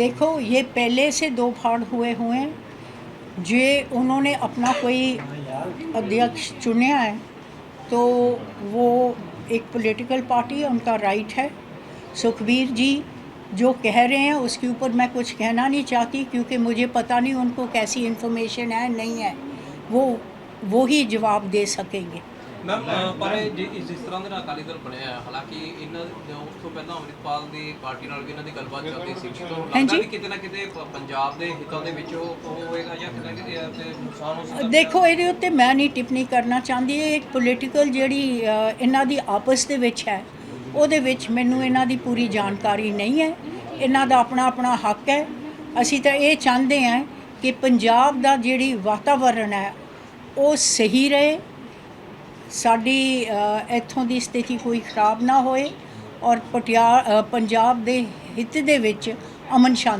देखो, ये पहले से दो फाड़ हुए हुए हैं, जे उन्होंने अपना कोई अध्यक्ष चुना है तो वो एक पॉलिटिकल पार्टी है, उनका राइट है। सुखबीर जी जो कह रहे हैं, उसके ऊपर मैं कुछ कहना नहीं चाहती, क्योंकि मुझे पता नहीं उनको कैसी इन्फॉर्मेशन है, नहीं है। वो वो ही जवाब दे सकेंगे। ਮੈਮ ਪਰ ਇਹ ਜਿ- ਜਿਸ ਤਰ੍ਹਾਂ ਦੇ ਨਾਲ ਅਕਾਲੀ ਦਲ ਬਣਿਆ ਹੈ ਹਾਲਾਂਕਿ ਇਹਨਾਂ ਦੇ ਉਸ ਤੋਂ ਪਹਿਲਾਂ ਅੰਮ੍ਰਿਤਪਾਲ ਦੀ ਪਾਰਟੀ ਨਾਲ ਵੀ ਇਹਨਾਂ ਦੀ ਗੱਲਬਾਤ ਚੱਲਦੀ ਸੀ ਤਾਂ ਲੱਗਦਾ ਹਾਂਜੀ। ਵੀ ਕਿਤੇ ਨਾ ਕਿਤੇ ਪ- ਪੰਜਾਬ ਦੇ ਹਿੱਤਾਂ ਦੇ ਵਿੱਚ ਉਹ ਉਹ ਹੋਏਗਾ ਜਾਂ ਕਿਤੇ ਨਾ ਕਿਤੇ ਇਹ ਤੇ ਨੁਕਸਾਨ ਹੋ ਸਕਦਾ ਦੇਖੋ ਇਹਦੇ ਉੱਤੇ ਮੈਂ ਨਹੀਂ ਟਿੱਪਣੀ ਕਰਨਾ ਚਾਹੁੰਦੀ ਇਹ ਇੱਕ ਪੋਲੀਟੀਕਲ ਜਿਹੜੀ ਅ, ਇਹਨਾਂ ਦੀ ਆਪਸ ਦੇ ਵਿੱਚ ਹੈ ਉਹਦੇ ਵਿੱਚ ਮੈਨੂੰ ਇਹਨਾਂ ਦੀ ਪੂਰੀ ਜਾਣਕਾਰੀ ਨਹੀਂ ਹੈ ਇਹਨਾਂ ਦਾ ਆਪਣਾ ਆਪਣਾ ਹੱਕ ਹੈ ਅਸੀਂ ਤਾਂ ਇਹ ਚਾਹੁੰਦੇ ਹਾਂ ਕਿ ਪੰਜਾਬ ਦਾ ਜਿਹੜੀ ਵਾਤਾਵਰਣ ਹੈ ਉਹ ਸਹੀ ਰਹੇ ਸਾਡੀ ਇੱਥੋਂ ਦੀ ਸਥਿਤੀ ਕੋਈ ਖਰਾਬ ਨਾ ਹੋਏ ਔਰ ਪਟਿਆ ਪੰਜਾਬ ਦੇ ਹਿੱਤ ਦੇ ਵਿੱਚ ਅਮਨ ਸ਼ਾਂਤੀ